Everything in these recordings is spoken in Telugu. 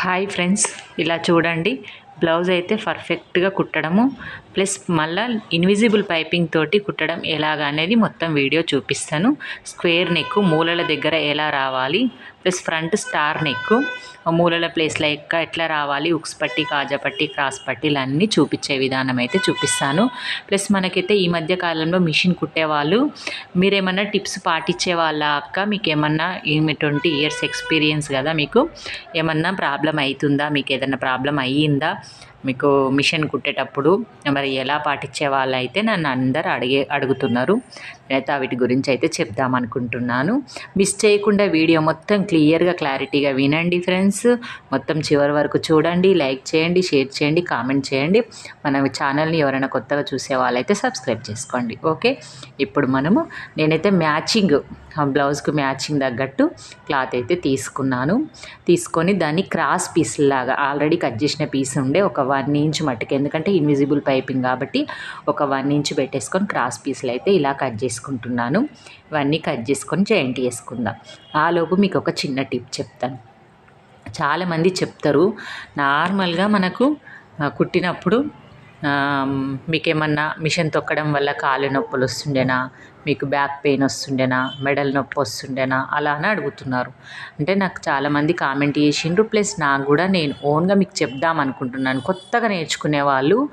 హాయ్ ఫ్రెండ్స్ ఇలా చూడండి. బ్లౌజ్ అయితే పర్ఫెక్ట్గా కుట్టడము. ప్లస్ మళ్ళా ఇన్విజిబుల్ పైపింగ్ తోటి కుట్టడం ఎలాగ అనేది మొత్తం వీడియో చూపిస్తాను. స్క్వేర్ నెక్ మూలల దగ్గర ఎలా రావాలి ప్లస్ ఫ్రంట్ స్టార్ నెక్ మూలల ప్లేస్లో ఎక్క ఎట్లా రావాలి ఉక్స్ పట్టి కాజా పట్టి క్రాస్ పట్టీలు అన్నీ చూపించే విధానం అయితే చూపిస్తాను. ప్లస్ మనకైతే ఈ మధ్య కాలంలో మిషన్ కుట్టేవాళ్ళు మీరేమన్నా టిప్స్ పాటించే వాళ్ళ అక్క మీకు ఏమన్నా ఈమె ట్వంటీ ఇయర్స్ ఎక్స్పీరియన్స్ కదా మీకు ఏమన్నా ప్రాబ్లం అవుతుందా మీకు ఏదైనా ప్రాబ్లం అయ్యిందా మీకు మిషన్ కుట్టేటప్పుడు మరి ఎలా పాటించే వాళ్ళు అయితే నన్ను అందరు అడిగే అడుగుతున్నారు. నేనైతే వీటి గురించి అయితే చెప్దాం అనుకుంటున్నాను. మిస్ చేయకుండా వీడియో మొత్తం క్లియర్గా క్లారిటీగా వినండి ఫ్రెండ్స్. మొత్తం చివరి వరకు చూడండి లైక్ చేయండి షేర్ చేయండి కామెంట్ చేయండి. మన ఛానల్ని ఎవరైనా కొత్తగా చూసే వాళ్ళైతే సబ్స్క్రైబ్ చేసుకోండి. ఓకే? ఇప్పుడు మనము నేనైతే మ్యాచింగ్ బ్లౌజ్కి మ్యాచింగ్ తగ్గట్టు క్లాత్ అయితే తీసుకున్నాను. తీసుకొని దాన్ని క్రాస్ పీస్ లాగా ఆల్రెడీ కట్ చేసిన పీస్ ఉండే ఒక వన్ ఇంచ్ మట్టుకు. ఎందుకంటే ఇన్విజిబుల్ పైపింగ్ కాబట్టి ఒక వన్ ఇంచ్ పెట్టేసుకొని క్రాస్ పీస్లు అయితే ఇలా కట్ చేసుకుంటున్నాను. ఇవన్నీ కట్ చేసుకొని జాయింట్ చేసుకుందాం. ఆలోపు మీకు ఒక చిన్న టిప్ చెప్తాను. చాలామంది చెప్తారు నార్మల్గా మనకు కుట్టినప్పుడు మీకేమన్నా మిషన్ తొక్కడం వల్ల కాలు నొప్పులు వస్తుండేనా? మీకు బ్యాక్ పెయిన్ వస్తుండేనా మెడల్ నొప్పి వస్తుండేనా అలా అని అడుగుతున్నారు. అంటే నాకు చాలామంది కామెంట్ చేసిండ్రు ప్లస్ నాకు కూడా నేను ఓన్గా మీకు చెప్దాం అనుకుంటున్నాను. కొత్తగా నేర్చుకునే వాళ్ళు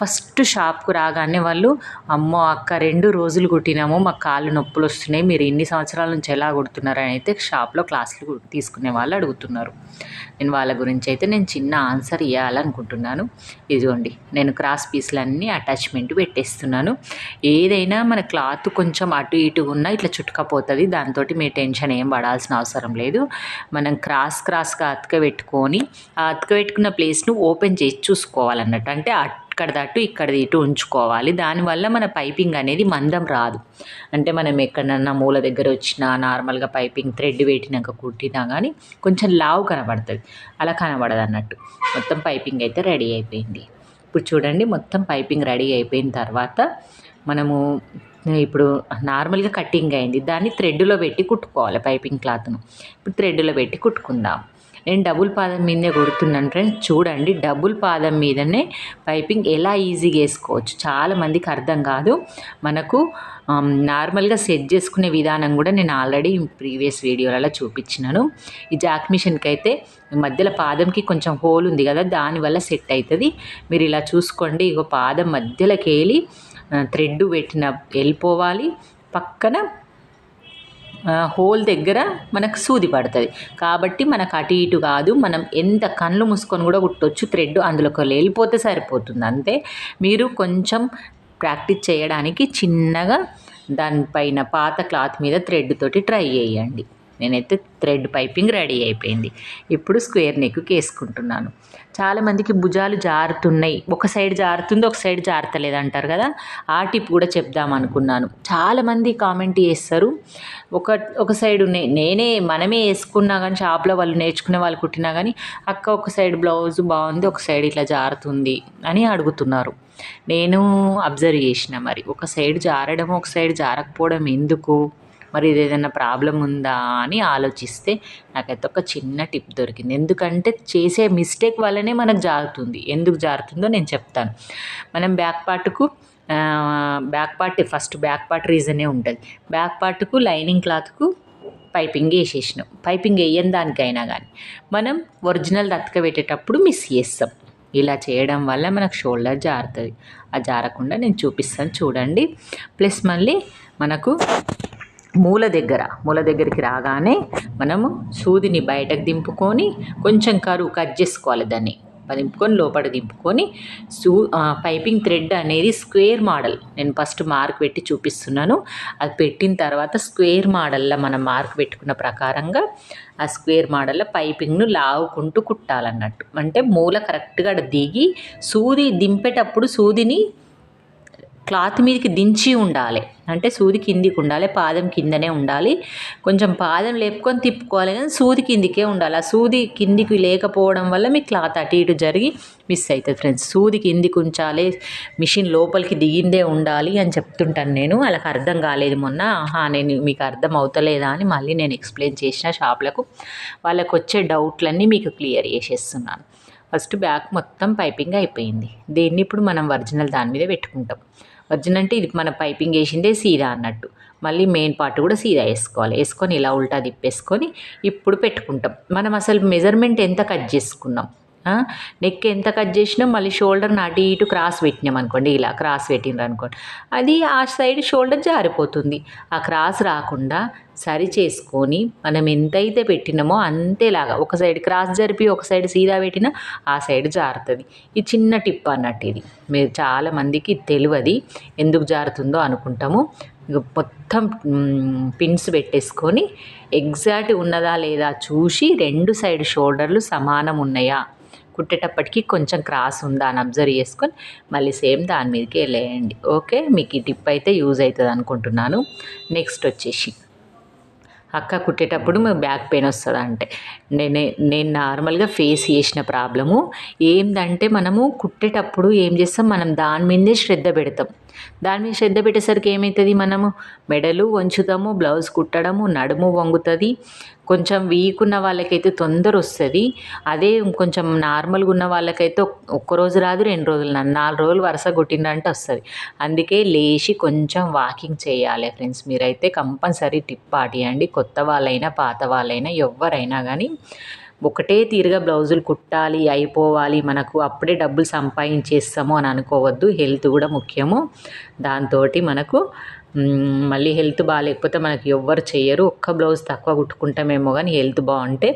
ఫస్ట్ షాప్కు రాగానే వాళ్ళు అమ్మో అక్క రెండు రోజులు కుట్టినాము మాకు కాళ్ళు నొప్పులు వస్తున్నాయి మీరు ఇన్ని సంవత్సరాల నుంచి ఎలా కుడుతున్నారు? అని అయితే షాప్లో క్లాసులు తీసుకునే వాళ్ళు అడుగుతున్నారు. నేను వాళ్ళ గురించి అయితే నేను చిన్న ఆన్సర్ ఇవ్వాలనుకుంటున్నాను ఇదిగోండి నేను క్రాస్ పీస్లన్నీ అటాచ్మెంట్ పెట్టేస్తున్నాను. ఏదైనా మన క్లాత్ కొంచెం కొంచెం అటు ఇటు ఉన్నా ఇట్లా చుట్టుకపోతుంది. దాంతో మీ టెన్షన్ ఏం పడాల్సిన అవసరం లేదు. మనం క్రాస్ క్రాస్గా అతకబెట్టుకొని ఆ అతకబెట్టుకున్న ప్లేస్ను ఓపెన్ చేసి చూసుకోవాలన్నట్టు. అంటే అక్కడ దాటు ఇక్కడ ఇటు ఉంచుకోవాలి. దానివల్ల మన పైపింగ్ అనేది మందం రాదు. అంటే మనం ఎక్కడన్నా మూల దగ్గర వచ్చినా నార్మల్గా పైపింగ్ థ్రెడ్ పెట్టినాక కుట్టినా కానీ కొంచెం లావు కనబడుతుంది. అలా కనబడదు అన్నట్టు మొత్తం పైపింగ్ అయితే రెడీ అయిపోయింది. ఇప్పుడు చూడండి మొత్తం పైపింగ్ రెడీ అయిపోయిన తర్వాత మనము ఇప్పుడు నార్మల్గా కటింగ్ అయింది. దాన్ని థ్రెడ్లో పెట్టి కుట్టుకోవాలి పైపింగ్ క్లాత్ను. ఇప్పుడు థ్రెడ్లో పెట్టి కుట్టుకుందాం. నేను డబుల్ పాదం మీదనే కుడుతున్నాను ఫ్రెండ్స్. చూడండి డబుల్ పాదం మీదనే పైపింగ్ ఎలా ఈజీగా వేసుకోవచ్చు. చాలా మందికి అర్థం కాదు. మనకు నార్మల్గా సెట్ చేసుకునే విధానం కూడా నేను ఆల్రెడీ ప్రీవియస్ వీడియోలలో చూపించినాను. ఈ జాక్ మిషన్కి అయితే మధ్యలో పాదంకి కొంచెం హోల్ ఉంది కదా దానివల్ల సెట్ అవుతుంది. మీరు ఇలా చూసుకోండి. ఇక పాదం మధ్యలోకి వెళ్ళి థ్రెడ్ పెట్టిన వెళ్ళిపోవాలి. పక్కన హోల్ దగ్గర మనకు సూది పడుతుంది. కాబట్టి మనకు అటు ఇటు కాదు మనం ఎంత కళ్ళు మూసుకొని కూడా కుట్టొచ్చు థ్రెడ్ అందులోకి వెళ్ళిపోతే సరిపోతుంది. అంతే. మీరు కొంచెం ప్రాక్టీస్ చేయడానికి చిన్నగా దానిపైన పాత క్లాత్ మీద థ్రెడ్ తోటి ట్రై చేయండి. నేనైతే థ్రెడ్ పైపింగ్ రెడీ అయిపోయింది. ఇప్పుడు స్క్వేర్ నెక్కి వేసుకుంటున్నాను. చాలామందికి భుజాలు జారుతున్నాయి. ఒక సైడ్ జారుతుంది ఒక సైడ్ జారతలేదు అంటారు కదా? ఆ టిప్ కూడా చెప్దాం అనుకున్నాను. చాలామంది కామెంట్ చేస్తారు. ఒక ఒక సైడ్ నే- నేనే మనమే వేసుకున్నా కానీ షాప్లో వాళ్ళు నేర్చుకునే వాళ్ళు కుట్టినా కానీ అక్క ఒక సైడ్ బ్లౌజ్ బాగుంది ఒక సైడ్ ఇట్లా జారుతుంది అని అడుగుతున్నారు. నేను అబ్జర్వ్ చేసిన మరి. ఒక సైడ్ జారడం ఒక సైడ్ జారకపోవడం ఎందుకు? మరి ఇది ఏదైనా ప్రాబ్లం ఉందా అని ఆలోచిస్తే నాకైతే ఒక చిన్న టిప్ దొరికింది. ఎందుకంటే చేసే మిస్టేక్ వల్లనే మనకు జారుతుంది. ఎందుకు జారుతుందో నేను చెప్తాను. మనం back పార్ట్కు back part first back part రీజనే ఉంటుంది. బ్యాక్ పార్ట్కు లైనింగ్ క్లాత్కు పైపింగ్ వేసేసినాం. పైపింగ్ వేయని దానికైనా కానీ మనం ఒరిజినల్ దత్తక పెట్టేటప్పుడు మిస్ చేస్తాం. ఇలా చేయడం వల్ల మనకు షోల్డర్ జారుతుంది. ఆ జారకుండా నేను చూపిస్తాను. చూడండి. ప్లస్ మళ్ళీ మనకు మూల దగ్గర మూల దగ్గరికి రాగానే మనము సూదిని బయటకు దింపుకొని కొంచెం కరువు కట్ చేసుకోవాలి దాన్ని. దింపుకొని లోపల దింపుకొని సూ పైపింగ్ థ్రెడ్ అనేది స్క్వేర్ మోడల్. నేను ఫస్ట్ మార్క్ పెట్టి చూపిస్తున్నాను. అది పెట్టిన తర్వాత స్క్వేర్ మోడల్లో మనం మార్క్ పెట్టుకున్న ప్రకారంగా ఆ స్క్వేర్ మోడల్లో పైపింగ్ను లావుకుంటూ కుట్టాలన్నట్టు. అంటే మూల కరెక్ట్గా దిగి సూది దింపేటప్పుడు సూదిని క్లాత్ మీదకి దించి ఉండాలి. అంటే సూది కిందికి ఉండాలి పాదం కిందనే ఉండాలి. కొంచెం పాదం లేపుకొని తిప్పుకోవాలి కానీ సూది కిందికే ఉండాలి. ఆ సూది కిందికి లేకపోవడం వల్ల మీ క్లాత్ అటు ఇటు జరిగి మిస్ అవుతుంది ఫ్రెండ్స్ సూది కిందికి ఉంచాలి మిషన్ లోపలికి దిగిందే ఉండాలి అని చెప్తుంటాను నేను. వాళ్ళకి అర్థం కాలేదు మొన్న. ఆహా నేను మీకు అర్థం అవుతలేదా అని మళ్ళీ నేను ఎక్స్ప్లెయిన్ చేసిన షాప్లకు వాళ్ళకు వచ్చే డౌట్లన్నీ మీకు క్లియర్ చేసేస్తున్నాను. ఫస్ట్ బ్యాక్ మొత్తం పైపింగ్ అయిపోయింది. దీన్ని ఇప్పుడు మనం ఒరిజినల్ దాని మీద పెట్టుకుంటాం. వర్జిన్ అంటే ఇది మన పైపింగ్ వేసిందే సీదా అన్నట్టు. మళ్ళీ మెయిన్ పార్ట్ కూడా సీదా వేసుకోవాలి. వేసుకొని ఇలా ఉల్టా తిప్పేసుకొని ఇప్పుడు పెట్టుకుంటాం. మనం అసలు మెజర్మెంట్ ఎంత కట్ చేసుకున్నాం? నెక్ ఎంత కట్ చేసినా మళ్ళీ షోల్డర్ అటు ఇటు క్రాస్ పెట్టినాం అనుకోండి ఇలా క్రాస్ పెట్టినారు అనుకోండి. అది ఆ సైడ్ షోల్డర్ జారిపోతుంది. ఆ క్రాస్ రాకుండా సరి చేసుకొని మనం ఎంతైతే పెట్టినామో అంతేలాగా ఒక సైడ్ క్రాస్ జరిపి ఒక సైడ్ సీదా పెట్టినా ఆ సైడ్ జారుతుంది. ఈ చిన్న టిప్ అన్నట్టు ఇది. మీరు చాలామందికి తెలియదు ఎందుకు జారుతుందో అనుకుంటాము. మొత్తం పిన్స్ పెట్టేసుకొని ఎగ్జాక్ట్ ఉన్నదా లేదా చూసి రెండు సైడ్ షోల్డర్లు సమానం ఉన్నాయా? కుట్టేటప్పటికి కొంచెం క్రాస్ ఉందా అని అబ్జర్వ్ చేసుకొని మళ్ళీ సేమ్ దాని మీదకి వెళ్ళేయండి. ఓకే? మీకు ఈ టిప్ అయితే యూజ్ అవుతుంది అనుకుంటున్నాను. నెక్స్ట్ వచ్చేసి అక్క కుట్టేటప్పుడు మీకు బ్యాక్ పెయిన్ వస్తుంది అంటే నేనే నేను నార్మల్గా ఫేస్ చేసిన ప్రాబ్లము ఏంటంటే మనము కుట్టేటప్పుడు ఏం చేస్తాం? మనం దాని మీదే శ్రద్ధ పెడతాం. దాని మీద శ్రద్ధ పెట్టేసరికి ఏమవుతుంది మనము? మెడలు వంచుతాము బ్లౌజ్ కుట్టడము నడుము వంగుతుంది. కొంచెం వీక్ ఉన్న వాళ్ళకైతే తొందర వస్తుంది. అదే కొంచెం నార్మల్గా ఉన్న వాళ్ళకైతే ఒక్కరోజు రాదు రెండు రోజులు నాలుగు రోజులు వరుస కొట్టిందంటే వస్తుంది. అందుకే లేచి కొంచెం వాకింగ్ చేయాలి ఫ్రెండ్స్ మీరైతే కంపల్సరీ టిప్ పాటియండి. కొత్త వాళ్ళైనా పాత వాళ్ళైనా ఎవరైనా కానీ ఒకటే తీరుగా బ్లౌజులు కుట్టాలి అయిపోవాలి మనకు అప్పుడే డబ్బులు సంపాదించేస్తాము అని అనుకోవద్దు. హెల్త్ కూడా ముఖ్యము. దాంతో మనకు మళ్ళీ హెల్త్ బాగాలేకపోతే మనకు ఎవ్వరు చేయరు ఒక్క బ్లౌజ్ తక్కువ కుట్టుకుంటామేమో కానీ హెల్త్ బాగుంటే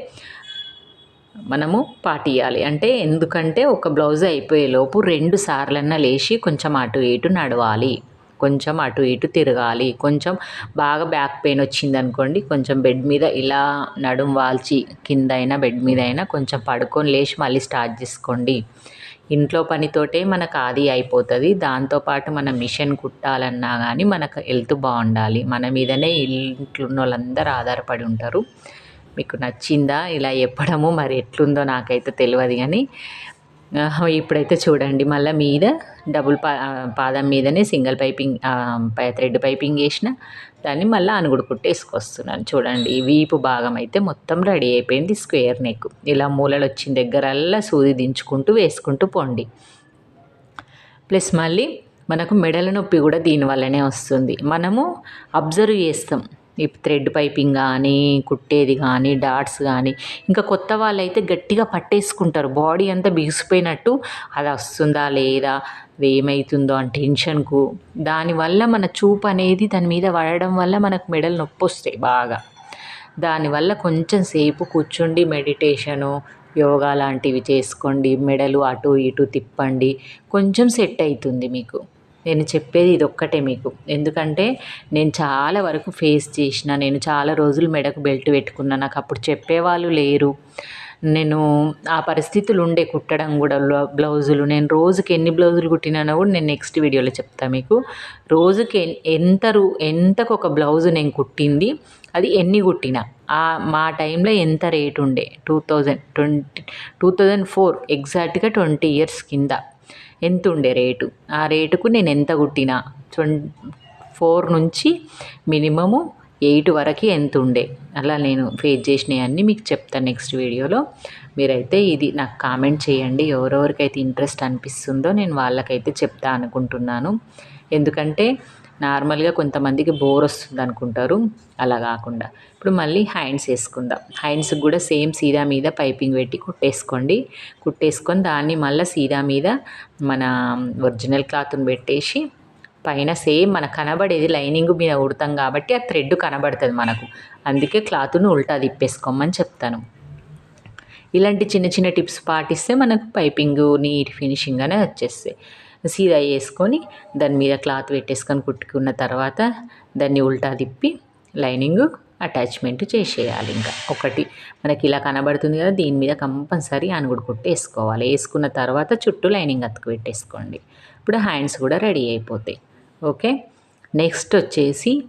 మనము పాటియాలి అంటే ఎందుకంటే ఒక బ్లౌజ్ అయిపోయేలోపు రెండు సార్లన్నా లేచి కొంచెం అటు ఇటు నడవాలి. కొంచెం అటు ఇటు తిరగాలి. కొంచెం బాగా బ్యాక్ పెయిన్ వచ్చింది అనుకోండి కొంచెం బెడ్ మీద ఇలా నడుం వాల్చి కింద అయినా బెడ్ మీద అయినా కొంచెం పడుకొని లేచి మళ్ళీ స్టార్ట్ చేసుకోండి. ఇంట్లో పనితోటే మనకు ఆది అయిపోతుంది. దాంతోపాటు మనం మిషన్ కుట్టాలన్నా కానీ మనకు హెల్త్ బాగుండాలి. మన మీదనే ఇంట్లో ఉన్న వాళ్ళందరూ ఆధారపడి ఉంటారు. మీకు నచ్చిందా ఇలా చెప్పడము మరి ఎట్లుందో నాకైతే తెలియదు కానీ ఇప్పుడైతే చూడండి. మళ్ళీ మీద డబుల్ పా పాదం మీదనే సింగిల్ పైపింగ్ థ్రెడ్ పైపింగ్ వేసిన దాన్ని మళ్ళీ అనుగుడు కుట్టేసుకొస్తున్నాను. చూడండి ఈ వీపు భాగం అయితే మొత్తం రెడీ అయిపోయింది స్క్వేర్ నెక్. ఇలా మూలలు వచ్చిన దగ్గరల్లా సూది దించుకుంటూ వేసుకుంటూ పోండి. ప్లస్ మళ్ళీ మనకు మెడల నొప్పి కూడా దీనివల్లనే వస్తుంది. మనము అబ్జర్వ్ చేస్తాం. ఈ థ్రెడ్ పైపింగ్ కానీ కుట్టేది కానీ డాట్స్ కానీ ఇంకా కొత్త వాళ్ళు అయితే గట్టిగా పట్టేసుకుంటారు. బాడీ అంతా బిగిసిపోయినట్టు అది వస్తుందా లేదా ఏమవుతుందో అని టెన్షన్కు. దానివల్ల మన చూపు అనేది దాని మీద పడడం వల్ల మనకు మెడలు నొప్పి వస్తాయి బాగా. దానివల్ల కొంచెం సేపు కూర్చుండి మెడిటేషను యోగా లాంటివి చేసుకోండి. మెడలు అటు ఇటు తిప్పండి. కొంచెం సెట్ అవుతుంది మీకు. నేను చెప్పేది ఇది ఒక్కటే మీకు. ఎందుకంటే నేను చాలా వరకు ఫేస్ చేసిన నేను చాలా రోజులు మెడకు బెల్ట్ పెట్టుకున్నా నాకు అప్పుడు చెప్పేవాళ్ళు లేరు. నేను ఆ పరిస్థితులు ఉండే కుట్టడం కూడా బ్లౌజులు. నేను రోజుకి ఎన్ని బ్లౌజులు కుట్టినానో కూడా నేను నెక్స్ట్ వీడియోలో చెప్తాను మీకు. రోజుకి ఎంత రూ ఎంతకు ఒక బ్లౌజు నేను కుట్టింది అది ఎన్ని కుట్టినా. ఆ మా టైంలో ఎంత రేట్ ఉండే two thousand twenty two thousand four ఎగ్జాక్ట్గా ట్వంటీ ఇయర్స్ కింద. ఎంత ఉండే రేటు? ఆ రేటుకు నేను ఎంత కుట్టినా? ట్వం ఫోర్ నుంచి మినిమము ఎయిట్ వరకు ఎంత ఉండే అలా నేను ఫేస్ చేసినవన్నీ మీకు చెప్తాను నెక్స్ట్ వీడియోలో. మీరైతే ఇది నాకు కామెంట్ చేయండి. ఎవరెవరికైతే ఇంట్రెస్ట్ అనిపిస్తుందో నేను వాళ్ళకైతే చెప్తా అనుకుంటున్నాను. ఎందుకంటే నార్మల్గా కొంతమందికి బోర్ వస్తుంది అనుకుంటారు అలా కాకుండా. ఇప్పుడు మళ్ళీ హ్యాండ్స్ వేసుకుందాం. హ్యాండ్స్కి కూడా సేమ్ సీదా మీద పైపింగ్ పెట్టి కుట్టేసుకోండి. కుట్టేసుకొని దాన్ని మళ్ళీ సీదా మీద మన ఒరిజినల్ క్లాత్ని పెట్టేసి పైన సేమ్ మన కనబడేది లైనింగ్ మీద ఉడతాం కాబట్టి ఆ థ్రెడ్ కనబడుతుంది మనకు. అందుకే క్లాత్ను ఉల్టా తిప్పేసుకోమని చెప్తాను. ఇలాంటి చిన్న చిన్న టిప్స్ పాటిస్తే మనకు పైపింగ్ నీట్ ఫినిషింగ్ అనే వచ్చేస్తాయి. సీదా వేసుకొని దాని మీద క్లాత్ పెట్టేసుకొని కుట్టుకున్న తర్వాత దాన్ని ఉల్టా తిప్పి లైనింగ్ అటాచ్మెంట్ చేసేయాలి ఇంకా. ఒకటి మనకి ఇలా కనబడుతుంది కదా దీని మీద కంపల్సరీ అనుగుడు కుట్టి వేసుకోవాలి. వేసుకున్న తర్వాత చుట్టూ లైనింగ్ అతుకు పెట్టేసుకోండి. ఇప్పుడు హ్యాండ్స్ కూడా రెడీ అయిపోతాయి. ఓకే? నెక్స్ట్ వచ్చేసి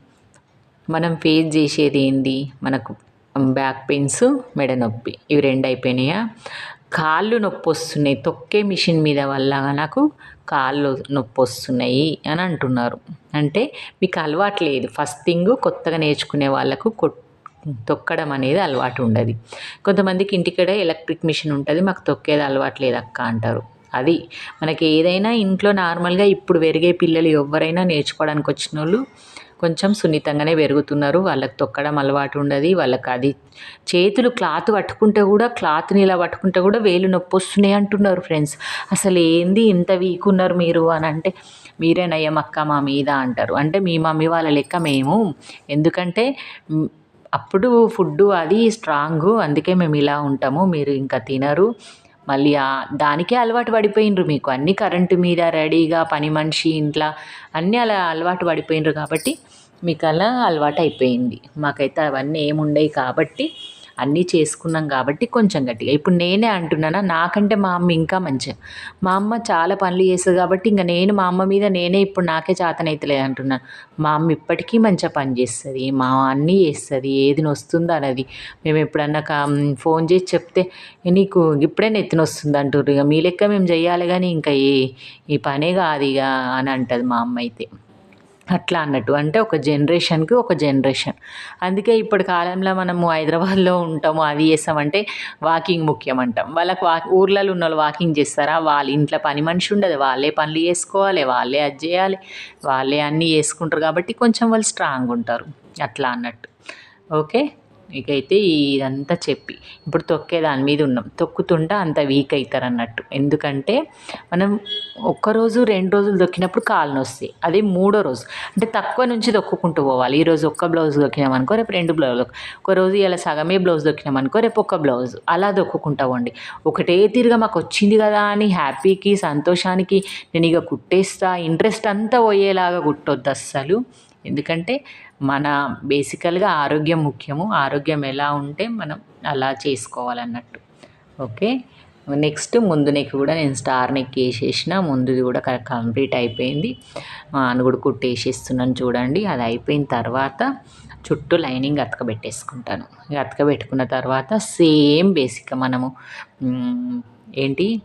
మనం ఫేస్ చేసేది ఏంది? మనకు బ్యాక్ పెయిన్స్ మెడ నొప్పి. ఇవి రెండు అయిపోయినాయా? కాళ్ళు నొప్పి వస్తున్నాయి తొక్కే మిషన్ మీద వల్ల నాకు కాళ్ళు నొప్పి వస్తున్నాయి అని అంటున్నారు. అంటే మీకు అలవాటు లేదు. ఫస్ట్ థింగ్ కొత్తగా నేర్చుకునే వాళ్ళకు కొట్ తొక్కడం అనేది అలవాటు ఉండదు. కొంతమందికి ఇంటికడే ఎలక్ట్రిక్ మిషన్ ఉంటుంది. మాకు తొక్కేది అలవాటు లేదు అక్క అంటారు. అది మనకి ఏదైనా ఇంట్లో నార్మల్గా ఇప్పుడు పెరిగే పిల్లలు ఎవరైనా నేర్చుకోవడానికి వచ్చిన వాళ్ళు కొంచెం సున్నితంగానే పెరుగుతున్నారు. వాళ్ళకి తొక్కడం అలవాటు ఉండదు. వాళ్ళకి అది చేతులు క్లాత్ పట్టుకుంటే కూడా క్లాత్ని ఇలా పట్టుకుంటే కూడా వేలు నొప్పి వస్తున్నాయి అంటున్నారు ఫ్రెండ్స్. అసలు ఏంది ఇంత వీక్ ఉన్నారు మీరు అని అంటే మీరే నయం అక్క మా మీద అంటారు. అంటే మీ మమ్మీ వాళ్ళ లెక్క మేము. ఎందుకంటే అప్పుడు ఫుడ్డు అది స్ట్రాంగ్. అందుకే మేము ఇలా ఉంటాము. మీరు ఇంకా తినరు. మళ్ళీ దానికే అలవాటు పడిపోయినరు మీకు అన్నీ కరెంటు మీద రెడీగా పని మనిషి ఇంట్లో అన్నీ అలా అలవాటు పడిపోయినరు కాబట్టి మీకు అలా అలవాటు అయిపోయింది. మాకైతే అవన్నీ ఏముండవు కాబట్టి అన్నీ చేసుకున్నాం కాబట్టి కొంచెం గట్టిగా. ఇప్పుడు నేనే అంటున్నానా? నాకంటే మా అమ్మ ఇంకా మంచిగా. మా అమ్మ చాలా పనులు చేస్తుంది కాబట్టి ఇంకా నేను మా అమ్మ మీద నేనే ఇప్పుడు నాకే చేతనైతలేదు అంటున్నాను మా అమ్మ ఇప్పటికీ మంచిగా పని చేస్తుంది మా అన్నీ చేస్తుంది ఏది నొస్తుందో అనేది మేము ఎప్పుడన్నా ఫోన్ చేసి చెప్తే నీకు ఇప్పుడే నెత్తిన వస్తుంది అంటారు ఇక మీ లెక్క మేము చేయాలి కానీ ఇంకా ఈ ఈ పనే కాదు ఇక అని అంటుంది మా అమ్మ అయితే. అట్లా అన్నట్టు. అంటే ఒక జనరేషన్కి ఒక జనరేషన్. అందుకే ఇప్పటి కాలంలో మనము హైదరాబాద్లో ఉంటాము అది చేస్తామంటే వాకింగ్ ముఖ్యం అంటాం వాళ్ళకి వా ఊర్లలో ఉన్న వాళ్ళు వాకింగ్ చేస్తారా? వాళ్ళ ఇంట్లో పని మనిషి ఉండదు. వాళ్ళే పనులు చేసుకోవాలి వాళ్ళే అది చేయాలి వాళ్ళే అన్నీ చేసుకుంటారు. కాబట్టి కొంచెం వాళ్ళు స్ట్రాంగ్ ఉంటారు. అట్లా అన్నట్టు. ఓకే? ఇకైతే ఇదంతా చెప్పి. ఇప్పుడు తొక్కే దాని మీద ఉన్నాం. తొక్కుతుంటే అంత వీక్ అవుతారు అన్నట్టు. ఎందుకంటే మనం ఒక్కరోజు రెండు రోజులు తొక్కినప్పుడు కాలు నొస్తాయి. అదే మూడో రోజు. అంటే తక్కువ నుంచి తొక్కుకుంటూ పోవాలి. ఈరోజు ఒక్క బ్లౌజ్ దొక్కినాం అనుకో రేపు రెండు బ్లౌజ్ ఒక రోజు ఇలా సగమే బ్లౌజ్ దొక్కినాం అనుకో రేపు ఒక్క బ్లౌజ్ అలా దొక్కుకుంటా పోండి. ఒకటే తీరుగా మాకు వచ్చింది కదా అని హ్యాపీకి సంతోషానికి నేను ఇక కుట్టేస్తా. ఇంట్రెస్ట్ అంతా పోయేలాగా కుట్టొద్దు అస్సలు. ఎందుకంటే మన బేసికల్గా ఆరోగ్యం ముఖ్యము. ఆరోగ్యం ఎలా ఉంటే మనం అలా చేసుకోవాలన్నట్టు. ఓకే? నెక్స్ట్ ముందు నెక్కి కూడా నేను స్టార్ నెక్ వేసేసిన. ముందుది కూడా కంప్లీట్ అయిపోయింది. అని కూడా కుట్టేసేస్తున్నాను చూడండి. అది అయిపోయిన తర్వాత చుట్టూ లైనింగ్ అతకబెట్టేసుకుంటాను. అతకబెట్టుకున్న తర్వాత సేమ్ బేసిక్గా మనము ఏంటి?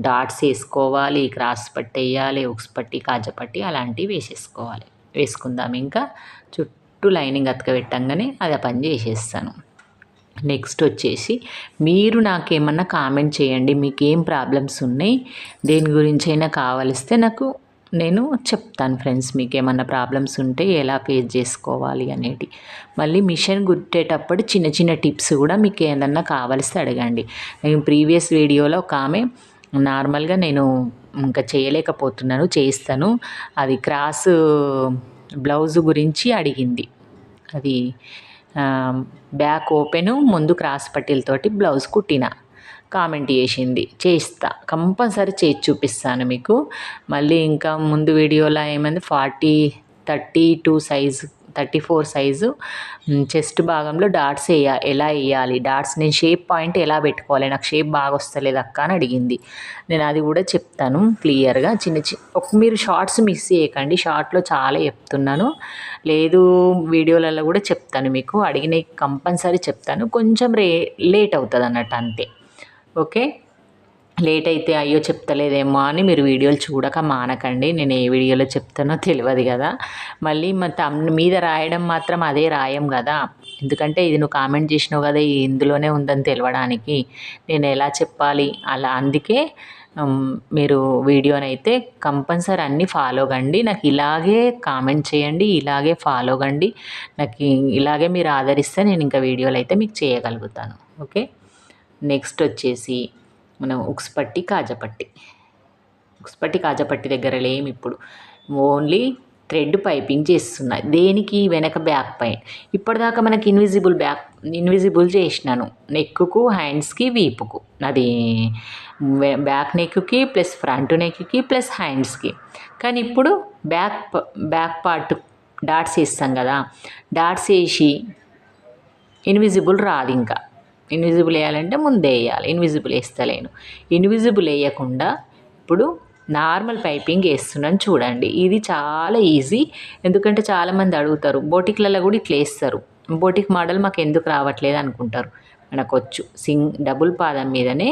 డాట్స్ వేసుకోవాలి క్రాస్ పట్టి వేయాలి ఉక్స్ పట్టి కాజపట్టి అలాంటివి వేసేసుకోవాలి. వేసుకుందాం. ఇంకా చుట్టూ లైనింగ్ అతకబెట్టంగానే అది పని చేసేస్తాను. నెక్స్ట్ వచ్చేసి మీరు నాకేమన్నా కామెంట్ చేయండి. మీకు ఏం ప్రాబ్లమ్స్ ఉన్నాయి? దేని గురించి అయినా కావలిస్తే నాకు నేను చెప్తాను ఫ్రెండ్స్ మీకు ఏమన్నా ప్రాబ్లమ్స్ ఉంటే ఎలా ఫేస్ చేసుకోవాలి అనేది. మళ్ళీ మిషన్ గుట్టేటప్పుడు చిన్న చిన్న టిప్స్ కూడా మీకు ఏదన్నా కావలిస్తే అడగండి. నేను ప్రీవియస్ వీడియోలో ఒక ఆమె నార్మల్గా నేను ఇంకా చేయలేకపోతున్నాను చేస్తాను అది క్రాస్ బ్లౌజ్ గురించి అడిగింది. అది బ్యాక్ ఓపెను ముందు క్రాస్ పట్టీలతోటి బ్లౌజ్ కుట్టిన. కామెంట్ చేసింది. చేస్తా. కంపల్సరీ చేసి చూపిస్తాను మీకు. మళ్ళీ ఇంకా ముందు వీడియోలో ఏమైంది? Forty thirty two size thirty four size. Chest భాగంలో డాట్స్ వేయ ఎలా వేయాలి? డాట్స్ నేను షేప్ పాయింట్ ఎలా పెట్టుకోవాలి? నాకు షేప్ బాగా వస్తలేదు అక్క అని అడిగింది. నేను అది కూడా చెప్తాను క్లియర్గా. చిన్న చిన్న మీరు షార్ట్స్ మిస్ చేయకండి. షార్ట్లో చాలా చెప్తున్నాను. లేదు వీడియోలలో కూడా చెప్తాను మీకు. అడిగిన కంపల్సరీ చెప్తాను. కొంచెం రే లేట్ అవుతుంది అన్నట్టు అంతే. ఓకే? లేట్ అయితే అయ్యో చెప్తలేదేమో అని మీరు వీడియోలు చూడక మానకండి. నేను ఏ వీడియోలో చెప్తానో తెలియదు కదా. మళ్ళీ మా తమ్ మీద రాయడం మాత్రం అదే రాయం కదా. ఎందుకంటే ఇది నువ్వు కామెంట్ చేసినావు కదా ఇందులోనే ఉందని తెలియడానికి నేను ఎలా చెప్పాలి? అలా అందుకే మీరు వీడియోనైతే కంపల్సరీ అన్నీ ఫాలో కండి. నాకు ఇలాగే కామెంట్ చేయండి ఇలాగే ఫాలో కండి. నాకు ఇలాగే మీరు ఆదరిస్తే నేను ఇంకా వీడియోలు అయితే మీకు చేయగలుగుతాను. ఓకే? నెక్స్ట్ వచ్చేసి మనం ఉక్స్పట్టి కాజపట్టి ఉక్స్పట్టి కాజపట్టి దగ్గర లేము ఇప్పుడు. ఓన్లీ థ్రెడ్ పైపింగ్ చేస్తున్నాయి దేనికి? వెనక బ్యాక్ పైన. ఇప్పటిదాకా మనకి ఇన్విజిబుల్ బ్యాక్ ఇన్విజిబుల్ చేసినాను. నెక్కు హ్యాండ్స్కి వీపుకు. అది బ్యాక్ నెక్కి ప్లస్ ఫ్రంట్ నెక్కి ప్లస్ హ్యాండ్స్కి. కానీ ఇప్పుడు బ్యాక్ బ్యాక్ పార్ట్ డాట్స్ వేస్తాం కదా. డాట్స్ వేసి ఇన్విజిబుల్ రాదు ఇంకా. ఇన్విజిబుల్ వేయాలంటే ముందే వేయాలి. ఇన్విజిబుల్ వేస్తలేను ఇన్విజిబుల్ వేయకుండా ఇప్పుడు నార్మల్ పైపింగ్ వేస్తున్నాను చూడండి. ఇది చాలా ఈజీ ఎందుకంటే చాలామంది అడుగుతారు బోటిక్లలో కూడా ఇట్లా వేస్తారు. బోటిక్ మోడల్ మాకు ఎందుకు రావట్లేదు అనుకుంటారు. మనకు వచ్చు సింగ్ డబుల్ పాదం మీదనే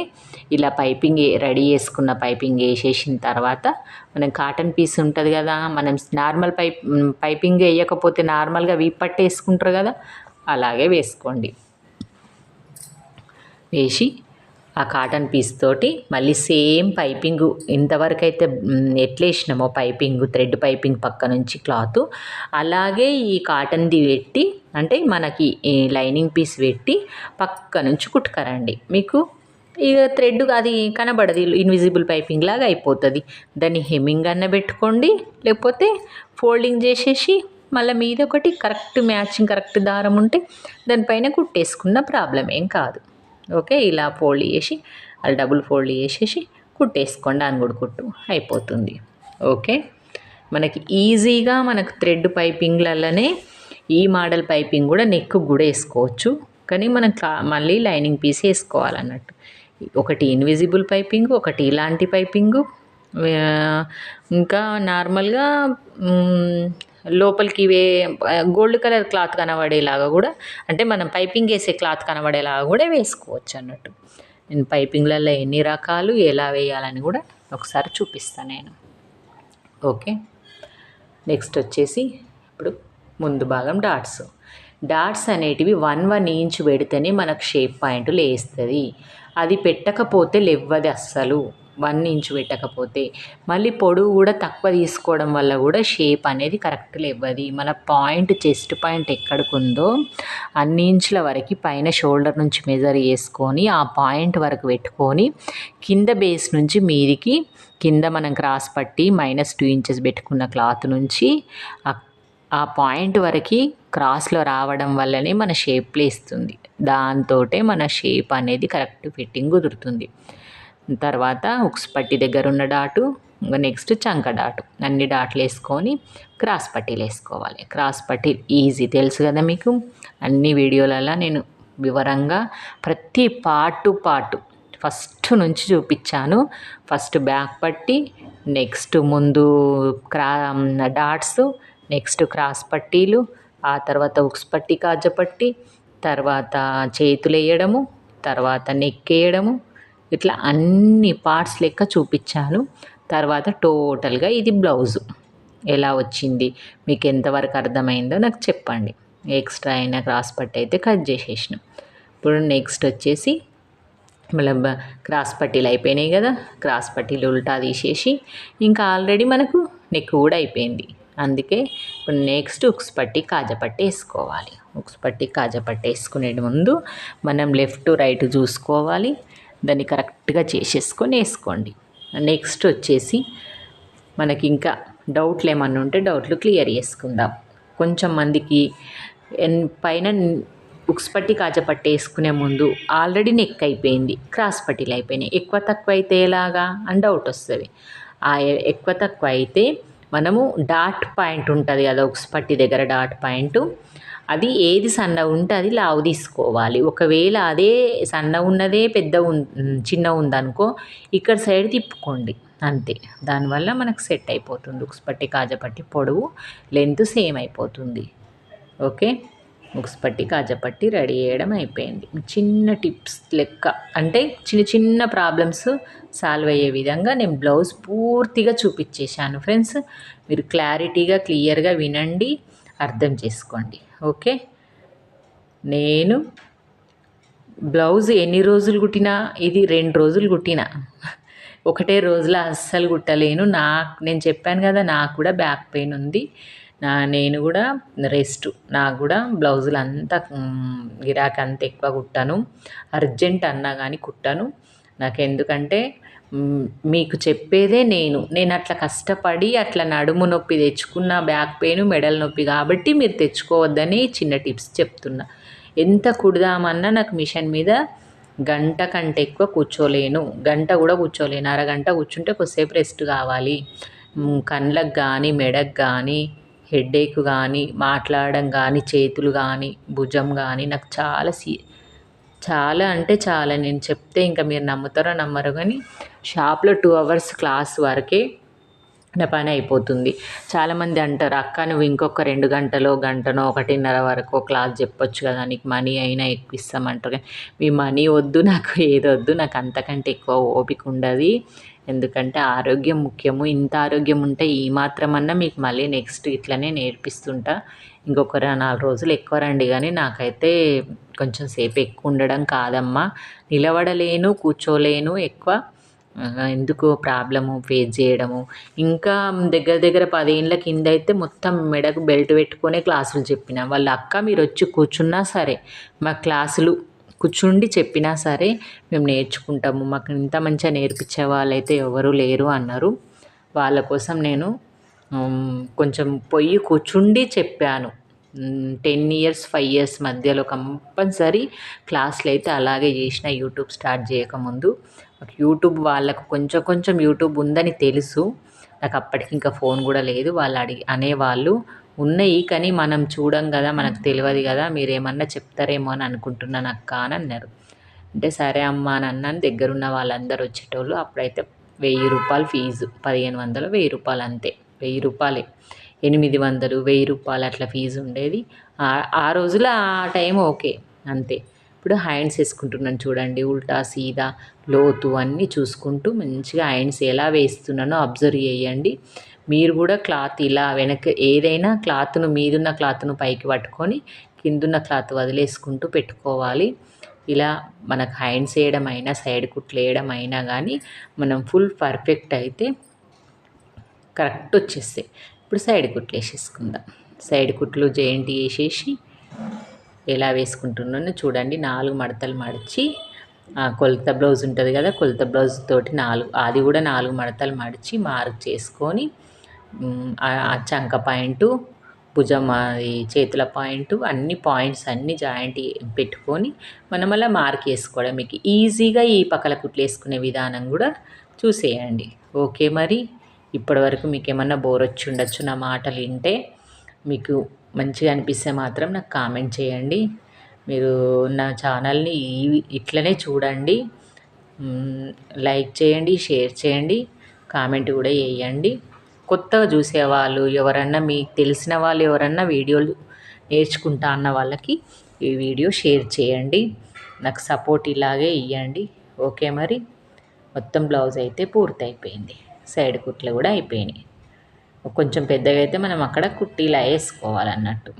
ఇలా పైపింగ్ రెడీ చేసుకున్న పైపింగ్ వేసేసిన తర్వాత మనం కాటన్ పీస్ ఉంటుంది కదా మనం నార్మల్ పైప్ పైపింగ్ వేయకపోతే నార్మల్గా వీపట్టు వేసుకుంటారు కదా అలాగే వేసుకోండి. వేసి ఆ కాటన్ పీస్ తోటి మళ్ళీ సేమ్ పైపింగ్ ఇంతవరకు అయితే ఎట్లేసినామో పైపింగ్ థ్రెడ్ పైపింగ్ పక్క నుంచి క్లాత్. అలాగే ఈ కాటన్ది పెట్టి అంటే మనకి ఈ లైనింగ్ పీస్ పెట్టి పక్క నుంచి కుట్టుకరండి. మీకు ఇక థ్రెడ్ అది కనబడదు ఇన్విజిబుల్ పైపింగ్ లాగా అయిపోతుంది. దాన్ని హెమ్మింగ్ అన్న పెట్టుకోండి లేకపోతే ఫోల్డింగ్ చేసేసి మళ్ళీ మీద ఒకటి కరెక్ట్ మ్యాచింగ్ కరెక్ట్ దారం ఉంటే దానిపైన కుట్టేసుకున్న ప్రాబ్లం ఏం కాదు. ఓకే ఇలా ఫోల్డ్ చేసి అలా డబుల్ ఫోల్డ్ చేసేసి కుట్టేసుకోండి అంగుడు కుట్టు. అయిపోతుంది. ఓకే? మనకి ఈజీగా మనకు థ్రెడ్ పైపింగ్లలోనే ఈ మోడల్ పైపింగ్ కూడా నెక్ కూడా వేసుకోవచ్చు. కానీ మనం మళ్ళీ లైనింగ్ పీస్ వేసుకోవాలన్నట్టు. ఒకటి ఇన్విజిబుల్ పైపింగ్ ఒకటి ఇలాంటి పైపింగు. ఇంకా నార్మల్గా లోపలికి ఇవే గోల్డ్ కలర్ క్లాత్ కనబడేలాగా కూడా అంటే మనం పైపింగ్ వేసే క్లాత్ కనబడేలాగా కూడా వేసుకోవచ్చు అన్నట్టు. నేను పైపింగ్లలో ఎన్ని రకాలు ఎలా వేయాలని కూడా ఒకసారి చూపిస్తాను నేను. ఓకే? నెక్స్ట్ వచ్చేసి ఇప్పుడు ముందు భాగం డాట్స్. డాట్స్ అనేటివి వన్ వన్ ఇంచ్ పెడితేనే మనకు షేప్ పాయింట్లు వేస్తుంది అది పెట్టకపోతే లేవ్వది అస్సలు. వన్ ఇంచ్ పెట్టకపోతే. మళ్ళీ పొడవు కూడా తక్కువ తీసుకోవడం వల్ల కూడా షేప్ అనేది కరెక్ట్ లేవ్వది. మన పాయింట్ చెస్ట్ పాయింట్ ఎక్కడికి ఉందో అన్ని ఇంచుల వరకు పైన షోల్డర్ నుంచి మెజర్ చేసుకొని ఆ పాయింట్ వరకు పెట్టుకొని కింద బేస్ నుంచి మీదికి కింద మనం క్రాస్ పట్టి మైనస్ టూ ఇంచెస్ పెట్టుకున్న క్లాత్ నుంచి ఆ పాయింట్ వరకు క్రాస్లో రావడం వల్లనే మన షేప్ లేస్తుంది. దాంతో మన షేప్ అనేది కరెక్ట్ ఫిట్టింగ్ కుదురుతుంది. తర్వాత ఉక్స్ పట్టి దగ్గర ఉన్న డాటు నెక్స్ట్ చంక డాటు. అన్ని డాట్లు వేసుకొని క్రాస్ పట్టీలు వేసుకోవాలి. క్రాస్ పట్టీ ఈజీ తెలుసు కదా మీకు? అన్ని వీడియోలలో నేను వివరంగా ప్రతి పార్టు పార్టు ఫస్ట్ నుంచి చూపించాను. ఫస్ట్ బ్యాక్ పట్టి నెక్స్ట్ ముందు క్రా డాట్స్ నెక్స్ట్ క్రాస్ పట్టీలు ఆ తర్వాత ఉక్స్ పట్టి కాజపట్టి తర్వాత చేతులు వేయడము తర్వాత నెక్ వేయడము ఇట్లా అన్ని పార్ట్స్ లెక్క చూపించాను. తర్వాత టోటల్గా ఇది బ్లౌజు. ఎలా వచ్చింది? మీకు ఎంతవరకు అర్థమైందో నాకు చెప్పండి. ఎక్స్ట్రా అయినా క్రాస్ పట్టి అయితే కట్ చేసేసిన. ఇప్పుడు నెక్స్ట్ వచ్చేసి మళ్ళీ క్రాస్ పట్టీలు అయిపోయినాయి కదా క్రాస్ పట్టీలు ఉల్టా తీసేసి ఇంకా ఆల్రెడీ మనకు నెక్ కూడా అయిపోయింది. అందుకే ఇప్పుడు నెక్స్ట్ ఉక్స్ పట్టి కాజపట్టి వేసుకోవాలి. ఉక్స్ పట్టి కాజపట్టి వేసుకునే ముందు మనం లెఫ్ట్ రైట్ చూసుకోవాలి. దాన్ని కరెక్ట్గా చేసేసుకొని వేసుకోండి. నెక్స్ట్ వచ్చేసి మనకి ఇంకా డౌట్లు ఏమన్నా ఉంటే డౌట్లు క్లియర్ చేసుకుందాం. కొంచెం మందికి పైన ఉక్స్ పట్టి కాజపట్టి వేసుకునే ముందు ఆల్రెడీ నెక్ అయిపోయింది క్రాస్ పట్టీలు అయిపోయినాయి. ఎక్కువ తక్కువ అయితే ఎలాగా అని డౌట్ వస్తుంది. ఆ ఎక్కువ తక్కువ అయితే మనము డాట్ పాయింట్ ఉంటుంది కదా ఉక్స్ పట్టి దగ్గర డాట్ పాయింట్ అది ఏది సన్న ఉంటే అది లావు తీసుకోవాలి. ఒకవేళ అదే సన్న ఉన్నదే పెద్ద చిన్న ఉందనుకో ఇక్కడ సైడ్ తిప్పుకోండి. అంతే. దానివల్ల మనకు సెట్ అయిపోతుంది. ఉక్స్పట్టి కాజపట్టి పొడవు లెంత్ సేమ్ అయిపోతుంది. ఓకే? ఉక్స్ కాజపట్టి రెడీ చేయడం అయిపోయింది. చిన్న టిప్స్ లెక్క. అంటే చిన్న చిన్న ప్రాబ్లమ్స్ సాల్వ్ అయ్యే విధంగా నేను బ్లౌజ్ పూర్తిగా చూపించేశాను. ఫ్రెండ్స్ మీరు క్లారిటీగా క్లియర్గా వినండి అర్థం చేసుకోండి. ఓకే. నేను బ్లౌజ్ ఎన్ని రోజులు కుట్టినా ఇది రెండు రోజులు కుట్టిన. ఒకటే రోజులో అస్సలు కుట్టలేను. నాకు నేను చెప్పాను కదా నాకు కూడా బ్యాక్ పెయిన్ ఉంది. నా నేను కూడా రెస్ట్ నాకు కూడా బ్లౌజులు అంతా గిరాకీ అంత ఎక్కువ కుట్టాను. అర్జెంట్ అన్నా కానీ కుట్టాను. నాకు ఎందుకంటే మీకు చెప్పేదే నేను. నేను అట్లా కష్టపడి అట్లా నడుము నొప్పి తెచ్చుకున్న బ్యాక్ పెయిన్ మెడల్ నొప్పి కాబట్టి మీరు తెచ్చుకోవద్దని చిన్న టిప్స్ చెప్తున్నా. ఎంత కుడదామన్నా నాకు మిషన్ మీద గంట కంటే ఎక్కువ కూర్చోలేను. గంట కూడా కూర్చోలేను. అరగంట కూర్చుంటే కొద్దిసేపు రెస్ట్ కావాలి. కళ్ళకు కానీ మెడకు కానీ హెడేక్ కానీ మాట్లాడడం కానీ చేతులు కానీ భుజం కానీ నాకు చాలా సీ చాలా అంటే చాలా. నేను చెప్తే ఇంకా మీరు నమ్ముతారో నమ్మరు కానీ షాప్లో టూ అవర్స్ క్లాస్ వరకే నా పని అయిపోతుంది. చాలామంది అంటారు అక్క నువ్వు ఇంకొక రెండు గంటలో గంటనో ఒకటిన్నర వరకు క్లాస్ చెప్పొచ్చు కదా నీకు మనీ అయినా ఎక్కువ ఇస్తామంటారు కానీ మీ మనీ వద్దు నాకు ఏదొద్దు నాకు అంతకంటే ఎక్కువ ఓపిక ఉండదు. ఎందుకంటే ఆరోగ్యం ముఖ్యము. ఇంత ఆరోగ్యం ఉంటే ఈ మాత్రమన్నా మీకు మళ్ళీ నెక్స్ట్ ఇట్లనే నేర్పిస్తుంటా. ఇంకొక నాలుగు రోజులు ఎక్కువ రండి కానీ నాకైతే కొంచెం సేపు ఎక్కువ ఉండడం కాదమ్మా. నిలబడలేను కూర్చోలేను ఎక్కువ. ఎందుకు ప్రాబ్లము ఫేస్ చేయడము? ఇంకా దగ్గర దగ్గర పదేళ్ళ కింద అయితే మొత్తం మెడకు బెల్ట్ పెట్టుకునే క్లాసులు చెప్పిన. వాళ్ళ అక్క మీరు వచ్చి కూర్చున్నా సరే మా క్లాసులు కూర్చుండి చెప్పినా సరే మేము నేర్చుకుంటాము. మాకు ఇంత మంచిగా నేర్పించే వాళ్ళైతే ఎవరు లేరు అన్నారు. వాళ్ళ కోసం నేను కొంచెం పొయ్యి కూర్చుండి చెప్పాను. టెన్ ఇయర్స్ ఫైవ్ ఇయర్స్ మధ్యలో కంపల్సరీ క్లాసులు అయితే అలాగే చేసిన యూట్యూబ్ స్టార్ట్ చేయకముందు. యూట్యూబ్ వాళ్ళకు కొంచెం కొంచెం యూట్యూబ్ ఉందని తెలుసు. నాకు అప్పటికి ఇంకా ఫోన్ కూడా లేదు. వాళ్ళు అడిగి అనేవాళ్ళు ఉన్నాయి కానీ మనం చూడం కదా మనకు తెలియదు కదా మీరేమన్నా చెప్తారేమో అని అనుకుంటున్నాను అక్క అని అన్నారు. అంటే సరే అమ్మ అని అన్నాను. దగ్గరున్న వాళ్ళందరూ వచ్చేటోళ్ళు అప్పుడైతే వెయ్యి రూపాయలు ఫీజు. పదిహేను వందలు వెయ్యి రూపాయలు అంతే. వెయ్యి రూపాయలే. ఎనిమిది వందలు వెయ్యి రూపాయలు అట్లా ఫీజు ఉండేది. ఆ రోజులో ఆ టైం ఓకే. అంతే. ఇప్పుడు హ్యాండ్స్ వేసుకుంటున్నాను చూడండి ఉల్టా సీదా లోతు అన్నీ చూసుకుంటూ మంచిగా హ్యాండ్స్ ఎలా వేస్తున్నానో అబ్జర్వ్ చేయండి. మీరు కూడా క్లాత్ ఇలా వెనక ఏదైనా క్లాత్ను మీదున్న క్లాత్ను పైకి పట్టుకొని కిందున్న క్లాత్ వదిలేసుకుంటూ పెట్టుకోవాలి. ఇలా మనకు హ్యాండ్స్ వేయడం అయినా సైడ్ కుట్లు వేయడం అయినా కానీ మనం ఫుల్ పర్ఫెక్ట్ అయితే కరెక్ట్ వచ్చేస్తాయి. ఇప్పుడు సైడ్ కుట్లు వేసేసుకుందాం. సైడ్ కుట్లు జాయింట్ వేసేసి ఎలా వేసుకుంటున్నానో చూడండి. నాలుగు మడతలు మడిచి కొలత బ్లౌజ్ ఉంటుంది కదా కొలత బ్లౌజ్ తోటి నాలుగు అది కూడా నాలుగు మడతలు మడిచి మార్క్ చేసుకొని చంక పాయింటు భుజం చేతుల పాయింట్ అన్ని పాయింట్స్ అన్ని జాయింట్ పెట్టుకొని మనం అలా మార్క్ వేసుకోవడం మీకు ఈజీగా ఈ పక్కల కుట్లు వేసుకునే విధానం కూడా చూసేయండి. ఓకే మరి? ఇప్పటివరకు మీకు ఏమన్నా బోర్ వచ్చి ఉండొచ్చు నా మాటలు వింటే మీకు మంచిగా అనిపిస్తే మాత్రం నాకు కామెంట్ చేయండి. మీరు నా ఛానల్ని ఇట్లనే చూడండి. లైక్ చేయండి షేర్ చేయండి కామెంట్ కూడా వేయండి. కొత్తగా చూసేవాళ్ళు ఎవరన్నా మీకు తెలిసిన వాళ్ళు ఎవరన్నా వీడియోలు నేర్చుకుంటా అన్న వాళ్ళకి ఈ వీడియో షేర్ చేయండి. నాకు సపోర్ట్ ఇలాగే ఇవ్వండి ఓకే మరి? మొత్తం బ్లౌజ్ అయితే పూర్తి అయిపోయింది సైడ్ కుట్లు కూడా అయిపోయినాయి. కొంచెం పెద్దగా అయితే మనం అక్కడ కుట్టీలా వేసుకోవాలన్నట్టు.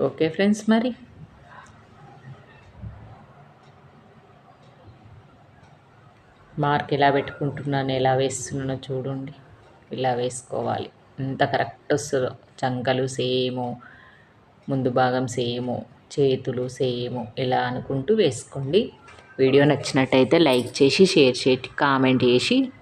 ఓకే ఫ్రెండ్స్ మరి? మార్క్ ఎలా పెట్టుకుంటున్నాను ఎలా వేస్తున్నానో చూడండి. ఇలా వేసుకోవాలి. ఎంత కరెక్ట్ వస్తుందో. చంకలు సేము ముందు భాగం సేము చేతులు సేము ఇలా అనుకుంటూ వేసుకోండి. వీడియో నచ్చినట్టయితే లైక్ చేసి షేర్ చేసి కామెంట్ చేసి